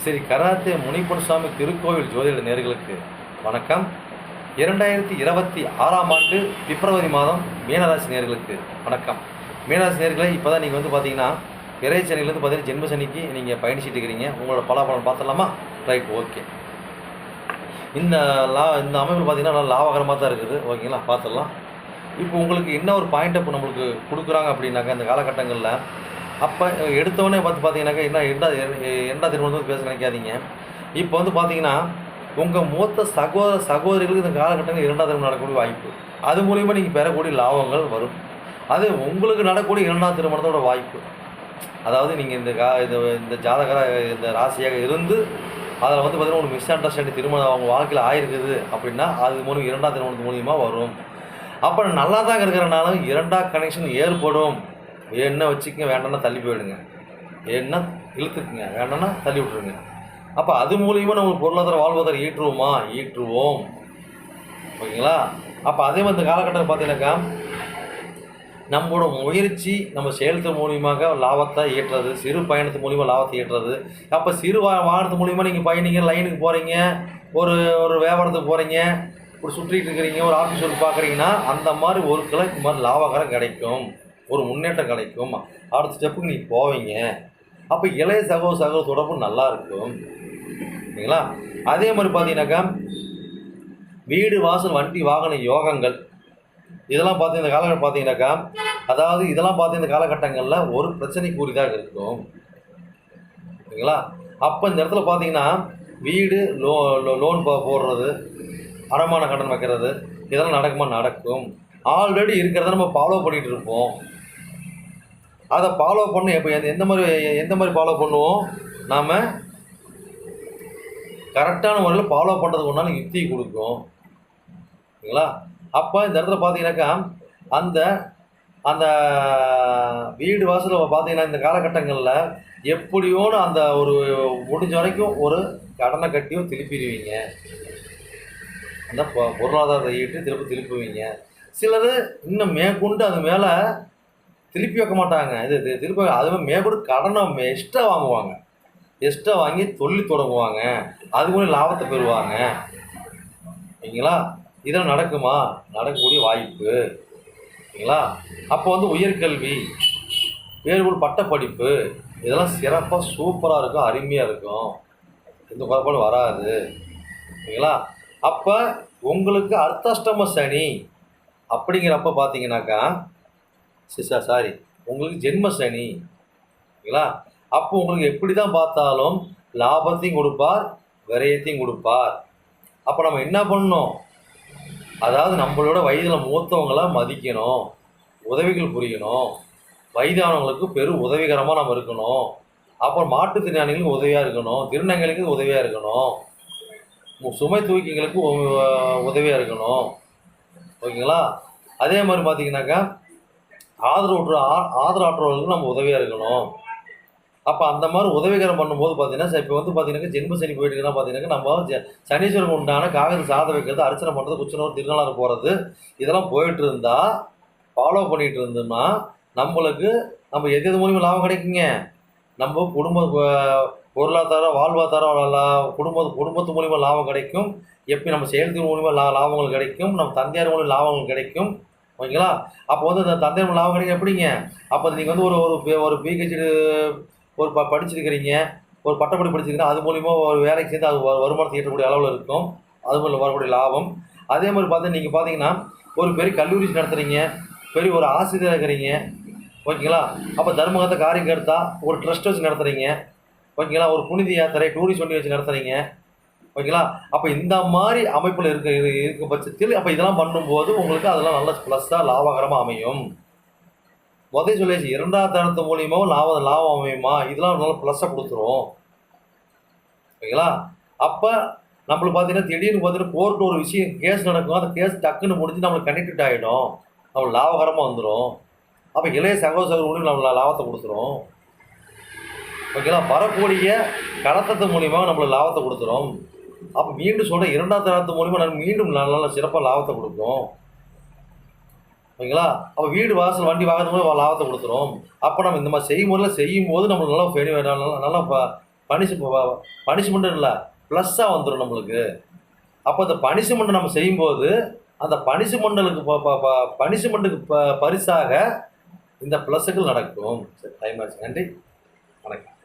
Sri karate Munippan சுவாமி திருக்கோவில் ஜோதிட நேர்களுக்கு வணக்கம். இரண்டாயிரத்தி இருபத்தி ஆறாம் ஆண்டு பிப்ரவரி மாதம் மீனராசி நேர்களுக்கு வணக்கம். மீனராசி நேர்களை இப்போ தான் நீங்கள் வந்து பார்த்தீங்கன்னா இறை சனிலேருந்து பார்த்தீங்கன்னா ஜென்ம சனிக்கு நீங்கள் பயணிச்சிட்டு இருக்கிறீங்க. உங்களோட பலாபலம் பார்த்துடலாமா? Right okay. இந்த லா இந்த அமைப்பு பார்த்தீங்கன்னா நல்லா லாபகரமாக தான் இருக்குது. ஓகேங்களா? பார்த்துடலாம். இப்போ உங்களுக்கு என்ன ஒரு பாயிண்ட் இப்போ நம்மளுக்கு கொடுக்குறாங்க அப்படின்னாக்கா இந்த காலகட்டங்களில் அப்போ எடுத்தவொடனே பார்த்து பார்த்தீங்கன்னாக்கா என்ன என்ன என்ன திருமணம் பேச நினைக்காதீங்க. இப்போ வந்து பார்த்தீங்கன்னா உங்கள் மூத்த சகோதர சகோதரிகளுக்கு இந்த காலகட்டங்கள் இரண்டாம் திருமணம் நடக்கக்கூடிய வாய்ப்பு. அது மூலிமா நீங்கள் பெறக்கூடிய லாபங்கள் வரும். அது உங்களுக்கு நடக்கக்கூடிய இரண்டாம் திருமணத்தோட வாய்ப்பு. அதாவது நீங்கள் இந்த கா இந்த இந்த ஜாதகர இந்த ராசியாக இருந்து அதில் வந்து பார்த்தீங்கன்னா ஒரு மிஸ் அண்டர்ஸ்டாண்டிங் திருமணம் அவங்க வாழ்க்கையில் ஆயிருக்குது அப்படின்னா அது மூலம் இரண்டாம் திருமணத்து மூலியமாக வரும். அப்புறம் நல்லா தான் இருக்கிறனாலும் இரண்டாம் கனெக்ஷன் ஏற்படும். என்ன வச்சுக்கங்க வேண்டாம்னா தள்ளி போயிடுங்க. என்ன இழுத்துக்குங்க வேண்டாம்னா தள்ளி விட்ருங்க அப்போ அது மூலியமாக நம்ம பொருளாதார வாழ்வாதாரம் ஈட்டுருவோமா? ஈட்டுருவோம். ஓகேங்களா? அப்போ அதே மாதிரி இந்த காலகட்டத்தில் பார்த்தீங்கன்னாக்கா நம்மளோட முயற்சி நம்ம செயல்த்து மூலியமாக லாபத்தை ஈட்டுறது சிறு பயணத்து மூலியமாக லாபத்தை ஈட்டுறது. அப்போ சிறு வா வாகனத்து மூலியமாக நீங்கள் பயணிங்க லைனுக்கு போகிறீங்க ஒரு ஒரு வியாபாரத்துக்கு போகிறீங்க ஒரு சுற்றிட்டு இருக்கிறீங்க ஒரு ஆஃபீஸ் ஒர்க் பார்க்குறீங்கன்னா அந்த மாதிரி ஒரு இந்த மாதிரி லாபகரம் கிடைக்கும். ஒரு முன்னேற்றம் கிடைக்கும் அடுத்த ஸ்டெப்புக்கு நீங்கள் போவீங்க. அப்போ இளைய சகோ சகோதர தொடர்பு நல்லா இருக்கும். சரிங்களா? அதே மாதிரி பார்த்தீங்கன்னாக்கா வீடு வாசல் வண்டி வாகன யோகங்கள். இதெல்லாம் பார்த்து இந்த காலகட்டம் பார்த்தீங்கன்னாக்கா அதாவது இதெல்லாம் பார்த்து இந்த காலகட்டங்களில் ஒரு பிரச்சனைக்குரியதாக இருக்கும். சரிங்களா? அப்போ இந்த இடத்துல பார்த்தீங்கன்னா வீடு லோ லோன் போ போடுறது அடமான கடன் வைக்கிறது இதெல்லாம் நடக்குமா? நடக்கும். ஆல்ரெடி இருக்கிறத நம்ம ஃபாலோ பண்ணிகிட்டு இருப்போம். அதை ஃபாலோ பண்ண. எப்போ எந்த எந்த மாதிரி எந்த மாதிரி ஃபாலோ பண்ணுவோம்? நாம் கரெக்டான முறையில் ஃபாலோ பண்ணுறதுக்கு ஒன்றாலும் யுக்தி கொடுக்கும். சரிங்களா? அப்போ இந்த இடத்துல பார்த்தீங்கன்னாக்கா அந்த அந்த வீடு வாசலில் பார்த்தீங்கன்னா இந்த காலகட்டங்களில் எப்படியோன்னு அந்த ஒரு முடிஞ்ச வரைக்கும் ஒரு கடனை கட்டியும் திருப்பிடுவீங்க. அந்த பொ- பொருளாதாரத்தை ஈட்டு திருப்பி திருப்புவீங்க. சிலர் இன்னும் மேற்கொண்டு அது மேலே திருப்பி வைக்க மாட்டாங்க. இது இது திருப்பி அதுவே மேற்கொண்டு கடனை எக்ஸ்ட்ரா வாங்குவாங்க. எக்ஸ்ட்ரா வாங்கி தொழில் தொடங்குவாங்க. அது கூட லாபத்தை பெறுவாங்க. சரிங்களா? இதெல்லாம் நடக்குமா? நடக்கக்கூடிய வாய்ப்பு. சரிங்களா? அப்போ வந்து உயர்கல்வி வேறுபோல் பட்டப்படிப்பு இதெல்லாம் சிறப்பாக சூப்பராக இருக்கும் அருமையாக இருக்கும். எந்த குறைபாடும் வராது. சரிங்களா? அப்போ உங்களுக்கு அர்த்தாஷ்டம சனி அப்படிங்கிறப்ப பார்த்தீங்கன்னாக்கா சிசா சாரி உங்களுக்கு ஜென்ம சனி. ஓகேங்களா? அப்போ உங்களுக்கு எப்படி தான் பார்த்தாலும் லாபத்தையும் கொடுப்பார் விரயத்தையும் கொடுப்பார். அப்போ நம்ம என்ன பண்ணணும்? அதாவது நம்மளோட வயதில் மூத்தவங்களாம் மதிக்கணும் உதவிகள் புரியணும். வயதானவங்களுக்கு பெரும் உதவிகரமாக நம்ம இருக்கணும். அப்புறம் மாற்றுத்திறனாளிகளுக்கு உதவியாக இருக்கணும் திருநங்கைகளுக்கு உதவியாக இருக்கணும். சுமை தூக்கிங்களுக்கு உதவியாக இருக்கணும். ஓகேங்களா? அதே மாதிரி பார்த்தீங்கன்னாக்கா ஆதரவுற்ற ஆ- ஆதரவற்றவர்களுக்கு நம்ம உதவியாக இருக்கணும். அப்போ அந்த மாதிரி உதவிகரம் பண்ணும்போது பார்த்தீங்கன்னா இப்போ வந்து பார்த்தீங்கன்னா ஜென்ம சனி போயிட்டு பார்த்தீங்கன்னா நம்ம சனீஸ்வரன் உண்டான காகத்து சாத வைக்கிறது அர்ச்சனை பண்ணுறது குச்சனூர் திருநள்ளாறு போகிறது இதெல்லாம் போயிட்டு இருந்தா ஃபாலோ பண்ணிட்டு இருந்தோம்னா நம்மளுக்கு நம்ம எது எது மூலியமாக லாபம் கிடைக்குங்க? நம்ம குடும்ப பொருளாதாரம் வாழ்வாதாரம் குடும்ப குடும்பத்து மூலியமாக லாபம் கிடைக்கும். எப்படி நம்ம செயல்திறன் மூலியமாக லா லாபங்கள் கிடைக்கும். நம்ம தந்தையார் மூலியம் லாபங்கள் கிடைக்கும். ஓகேங்களா? அப்போ வந்து அந்த தந்தை லாபம் கிடைக்கும் எப்படிங்க? அப்போ நீங்கள் வந்து ஒரு ஒரு பி- ஒரு பிஹெச்டி ஒரு ப படிச்சிருக்கிறீங்க. ஒரு பட்டப்படி படிச்சிருக்கீங்கன்னா அது மூலிமா ஒரு வேலைக்கு சேர்ந்து அது வருமானத்தை ஈட்டக்கூடிய அளவில் இருக்கும். அது மூலம் வரக்கூடிய லாபம். அதே மாதிரி பார்த்து நீங்கள் பார்த்தீங்கன்னா ஒரு பெரிய கல்லூரி நடத்துகிறீங்க பெரிய ஒரு ஆசிரியர் இருக்கிறீங்க. ஓகேங்களா? அப்போ தர்மகத்தை காரியம் எடுத்தா ஒரு ட்ரஸ்ட் வச்சு நடத்துகிறீங்க ஓகேங்களா? ஒரு புனித யாத்திரை டூரிஸ்ட் வண்டி வச்சு நடத்துகிறீங்க ஓகேங்களா? அப்போ இந்த மாதிரி அமைப்பில் இருக்க இருக்க பட்சத்தில் அப்போ இதெல்லாம் பண்ணும்போது உங்களுக்கு அதெல்லாம் நல்ல ப்ளஸ்ஸாக லாபகரமாக அமையும். முதல் சொல்லியாச்சு இரண்டாவது தரத்து மூலியமாகவும் லாபம் லாபம் அமையுமா? இதெல்லாம் நல்ல ப்ளஸ்ஸாக கொடுத்துரும். ஓகேங்களா? அப்போ நம்மளுக்கு பார்த்தீங்கன்னா திடீர்னு பார்த்தீங்கன்னா கோர்ட்டு ஒரு விஷயம் கேஸ் நடக்கும் அந்த கேஸ் டக்குன்னு முடிஞ்சு நம்மளுக்கு கனெக்டட் ஆகிடும் நம்மளுக்கு லாபகரமாக வந்துடும் அப்போ இளைய சகோதர சகோதரர்களுக்கு லாபத்தை கொடுத்துரும். ஓகேங்களா? வரக்கூடிய கடத்தத்து மூலியமாக நம்மளுக்கு லாபத்தை கொடுத்துரும். அப்போ மீண்டும் சொல்கிறேன் இரண்டாம் தராத்து மூலிமா நான் மீண்டும் நல்ல நல்ல சிறப்பாக லாபத்தை கொடுக்கும் ஓகேங்களா? அப்போ வீடு வாசல் வண்டி வாங்கிறது மூலம் லாபத்தை கொடுத்துரும் அப்போ நம்ம இந்த மாதிரி செய்யும் போதில் செய்யும் போது நம்மளுக்கு நல்லா ஃபெனி நல்லா நல்லா ப பனிஷ் பனிஷ்மெண்ட்டு இல்லை ப்ளஸ்ஸாக வந்துடும் நம்மளுக்கு. அப்போ அந்த பனிஷ்மெண்ட்டை நம்ம செய்யும்போது அந்த பனிஷ்மெண்டலுக்கு பனிஷ்மெண்ட்டுக்கு ப பரிசாக இந்த ப்ளஸ்ஸுகள் நடக்கும். சரி டைம் ஆச்சு. நன்றி. வணக்கம்.